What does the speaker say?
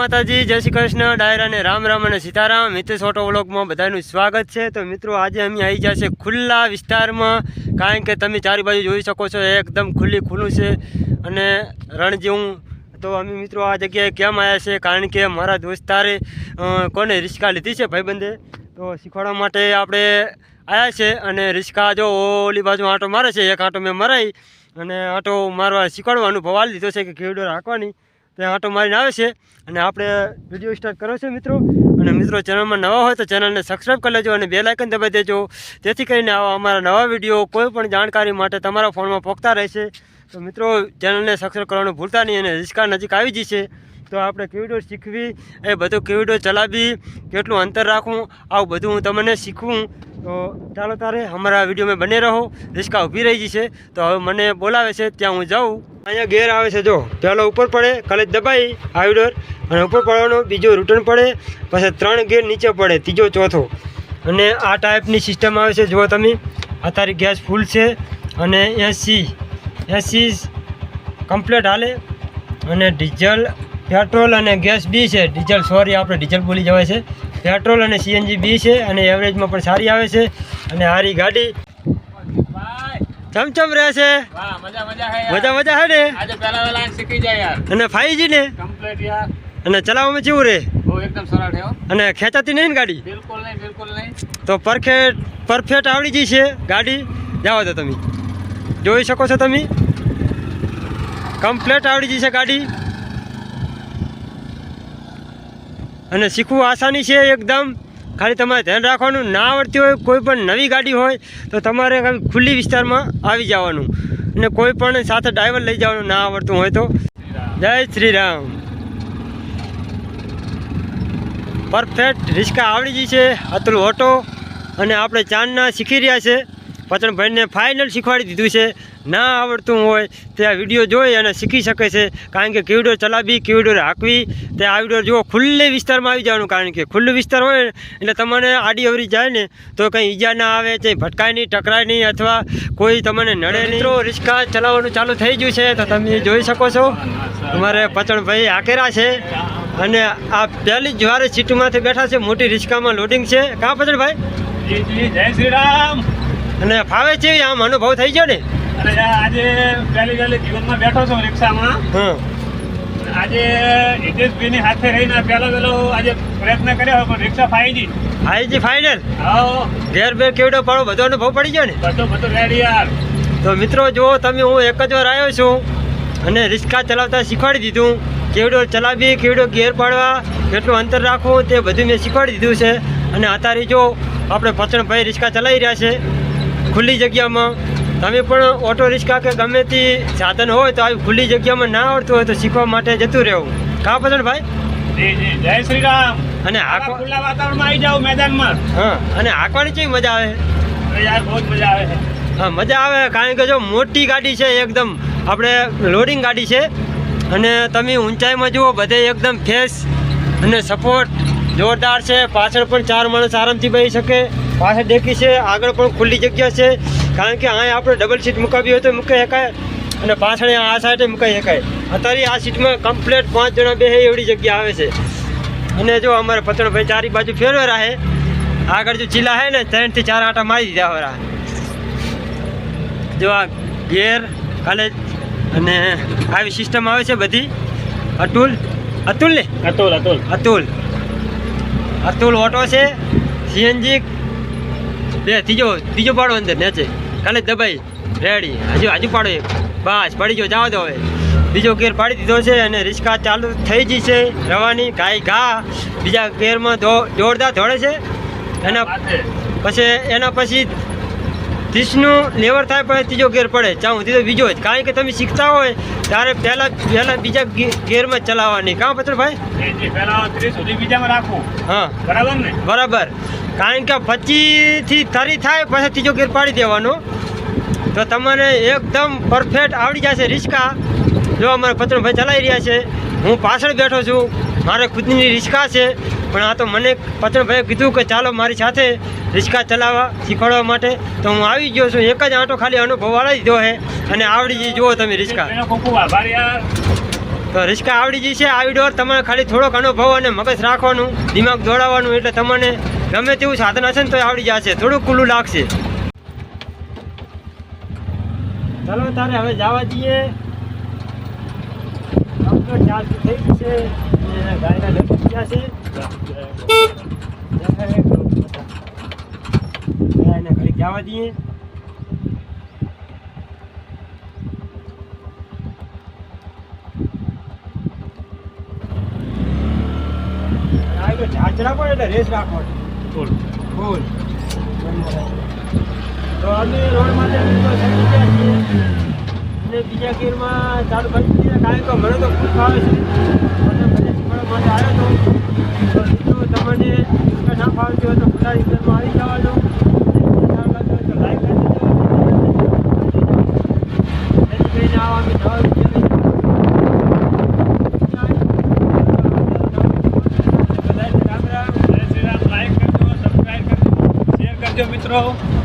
માતાજી, જય શ્રી કૃષ્ણ, ડાયરા ને રામ રામ અને સીતારામ. મિતેશ ઓટો વ્લોગમાં બધાનું સ્વાગત છે. તો મિત્રો, આજે અમે આવી ગયા છે ખુલ્લા વિસ્તારમાં. કારણ કે તમે ચારે બાજુ જોઈ શકો છો એકદમ ખુલ્લી ખુલ્લું છે અને રણ જેવું. તો અમે મિત્રો આ જગ્યાએ કેમ આવ્યા છે? કારણ કે મારા દોસ્તારે કોને રિસ્કા લીધી છે ભાઈબંધે? તો શીખવાડવા માટે આપણે આવ્યા છે અને રિસ્કા જો ઓલી બાજુ આંટો મારે છે, એક આંટો મેં મરાઈ અને આંટો મારવા શીખવાડવાનું ભવાલ લીધો છે કે કેવડો ડોર હાંકવાની ત્યાં આંટો મારીને આવે છે. અને આપણે વીડિયો સ્ટાર્ટ કરો છે મિત્રો. અને મિત્રો ચેનલમાં નવા હોય તો ચેનલને સબસ્ક્રાઈબ કરી લેજો અને બે લાઇકન દબાવી દેજો. જેથી કરીને આવા અમારા નવા વીડિયો કોઈ પણ જાણકારી માટે તમારા ફોનમાં પોખતા રહેશે. તો મિત્રો ચેનલને સબસ્ક્રાઈબ કરવાનું ભૂલતા નહીં અને રિસ્કા નજીક આવી જશે તો આપણે કેવી શીખવી? એ બધું કેવી ડોર ચલાવવી? કેટલું અંતર રાખવું? આવું બધું હું તમને શીખવું. તો ચાલો તારે અમારા વિડીયોમાં બને રહો. રિસ્કા ઊભી રહી જશે. તો હવે મને બોલાવે છે, ત્યાં હું જાઉં. અહીંયા ગેર આવે છે, જો. પહેલો ઉપર પડે કલેજ દબાઈ આવી અને ઉપર પડવાનો બીજો રિટર્ન પડે, પછી ત્રણ ગેર નીચે પડે, ત્રીજો, ચોથો. અને આ ટાઈપની સિસ્ટમ આવે છે, જુઓ તમે. અત્યારે ગેસ ફૂલ છે, અને એસી એસી કમ્પ્લેટ હાલે. અને ડીઝલ પેટ્રોલ અને ગેસ બી છે. ડીઝલ સોરી આપણે ડીઝલ બોલી જવાય છે. પેટ્રોલ અને સીએનજી બી છે, અને એવરેજમાં પણ સારી આવે છે. અને સારી ગાડી. ચમચમ રહે છે? મજા મજા હે ને? અને ફાઈજી ને? કમ્પ્લીટ યાર. અને ચલાવવામાં કેવું રે અને ખેંચાતી નહીં ને ગાડી? બિલકુલ નહીં બિલકુલ નહીં. તો પરફેક્ટ પરફેક્ટ આવડી ગઈ છે ગાડી? જાઓ તો તમે. જોઈ શકો છો તમે. કમ્પ્લેટ આવડી ગઈ છે ગાડી. અને શીખવું આસાની છે એકદમ. ખાલી તમારે ધ્યાન રાખવાનું, ના આવડતી હોય, કોઈ પણ નવી ગાડી હોય, તો તમારે ખુલ્લી વિસ્તારમાં આવી જવાનું. અને કોઈ પણ સાથે ડ્રાઈવર લઈ જવાનું, ના આવડતું હોય તો. જય શ્રી રામ પરફેક્ટ રિસ્કા આવડી ગઈ છે, અતુલ ઓટો. અને આપણે ચાંદના શીખી રહ્યા છે. પચણભાઈને ફાઇનલ શીખવાડી દીધું છે. ના આવડતું હોય તે આ વીડિયો જોઈ અને શીખી શકે છે. કારણ કે કેવડો ચલાવી, કેવડો હાંકવી તે આ વીડિયો જુઓ, ખુલ્લે વિસ્તારમાં આવી જવાનું. કારણ કે ખુલ્લું વિસ્તાર હોય એટલે તમને આડી અવરી જાય ને, તો કંઈ ઈજા ના આવે કંઈ ભટકાય નહીં, ટકરાય નહીં અથવા કોઈ તમને નડે નહીં. મિત્રો રિસ્કા ચલાવવાનું ચાલુ થઈ ગયું છે, તો તમે જોઈ શકો છો. તમારે પચણભાઈ હાકેરા છે અને આ પહેલી જ વારે સીટમાંથી બેઠા છે. મોટી રિક્ષામાં લોડિંગ છે. કાં પચણભાઈ જય શ્રી રામ. અને ફાવે છે આમ અનુભવ થઈ ગયો ને? અને આજે પહેલી પહેલી જીવનમાં બેઠો છું રિક્ષામાં. હા. આજે હિતેશભાઈની સાથે રહીને પહેલો પહેલો આજે પ્રયત્ન કર્યો પણ રિક્ષા ફાઈજી આઈજી ફાઇનલ હા. ઘેર બેર કેવડો પડો બધો અનુભવ પડી ગયો ને? બધો બધો રેડી યાર. તો મિત્રો જુઓ તમે હું એક જ વાર આવ્યો છું અને રિક્ષા ચલાવતા શીખવાડી દીધું. કેવડો ચલાવી કેવડો ગેર પાડવા કેટલું અંતર રાખવું તે બધું મેં શીખવાડી દીધું છે. અને અત્યારે જો આપણે પચણભાઈ રિક્ષા ચલાવી રહ્યા છે ખુલ્લી જગ્યામાં. તમે પણ ઓટો રિક્ષા કે ગમે તે સાધન હોય તો આવી ખુલ્લી જગ્યામાં ના આવડતું હોય તો શીખવા માટે જતું રહેવું. કા જી જી. જય શ્રી રામ. અને આખો ખુલ્લા વાતાવરણમાં આવી જાવ મેદાનમાં. હા અને આખવાની કેવી મજા આવે? યાર બહુ મજા આવે હા મજા આવે કારણ કે જો મોટી ગાડી છે એકદમ. આપણે લોડિંગ ગાડી છે. અને તમે ઊંચાઈમાં જુઓ બધે એકદમ ફેસ અને સપોર્ટ જોરદાર છે. પાછળ પણ ચાર માણસ આરામથી બેસી શકે. પાછળ ડેકી છે આગળ પણ ખુલ્લી જગ્યા છે કારણ કે અહીંયા આપણે ડબલ સીટ મુકાવી હોય તો મૂકી શકાય અને પાછળ આ સાઈડે મૂકાઈ શકાય. અત્યારે આ સીટમાં કમ્પ્લેટ પાંચ જણા બે એવડી જગ્યા આવે છે. અને જો અમારે પતણભાઈ ચારી બાજુ ફેરવે રહે આગળ જો ચીલા હે ને ત્રણથી ચાર આટા મારી દીધા હોય જો આ ગેર કાલે અને આવી સિસ્ટમ આવે છે બધી. અતુલ અતુલ ને? અતુલ અતુલ. અતુલ. અતુલ ઓટો છે સીએનજી બે ત્રીજો ત્રીજો પાડો અંદર નેચે. કાલે દબાઈ. રેડી હજુ હજુ પાડો એક. બસ પડી ગયો. જાવ દો હવે. બીજો ગેર પાડી દીધો છે અને રિક્ષા ચાલુ થઈ ગઈ છે. રવાની ગાય ઘા. બીજા ગેરમાં જોરદાર દોડે છે. એના. પછી એના પછી ત્રીસનું લેવર થાય પણ ત્રીજો ગેર પડે. ચાહું ત્રીજો બીજો. જ કારણ કે તમે શીખતા હોય ત્યારે પહેલાં પહેલાં બીજા ગેરમાં ચલાવવાની. કાં પત્ર ભાઈ હા. બરાબર ને? બરાબર. કારણ કે પચીસથી તરી થાય પછી ત્રીજો ગેર પાડી દેવાનો. તો તમને એકદમ પરફેક્ટ આવડી જશે રિસ્કા જો અમારા પત્રભાઈ ચલાવી રહ્યા છે હું પાછળ બેઠો છું. મારે ખુદની રિસ્કા છે પણ આ તો મને પત્રભાઈએ કીધું કે ચાલો મારી સાથે રિસ્કા ચલાવવા શીખવાડવા માટે. તો હું આવી ગયો છું એક જ આંટો ખાલી અનુભવ વાળી દીધો છે અને આવડી જઈ જુઓ તમે રિસ્કા તો રિસ્કા આવડી જશે આવી ડોર તમારે ખાલી થોડોક અનુભવ અને મગજ રાખવાનું દિમાગ દોડાવવાનું એટલે તમને ગમે તેવું સાધન હશે ને તો આવડી જશે. થોડુંક ખુલ્લું લાગશે. ચાલો તારે હવે જવા ડૉક્ટર ચાર્જ થઈ ગઈ છે. ગાયના લગી ગયા છે. ગાયને ઘડીક જવા દઈએ. ચાર્જ રાખો એટલે રેસ રાખવાની. ફૂલ. તો અમે રોડ માટે અને બીજા ગીરમાં ચાલુ કરી દીધા કારણ કે મને તો ખૂબ ફાવે છે. મને મને શીખવાડવા માટે આવ્યો હતો તો તમને ના ફાવતી હોય તો ખુલ્લા રિક્ષામાં આવી જવાનું લાઈક કરી દેજો. અમે નવા વીડિયો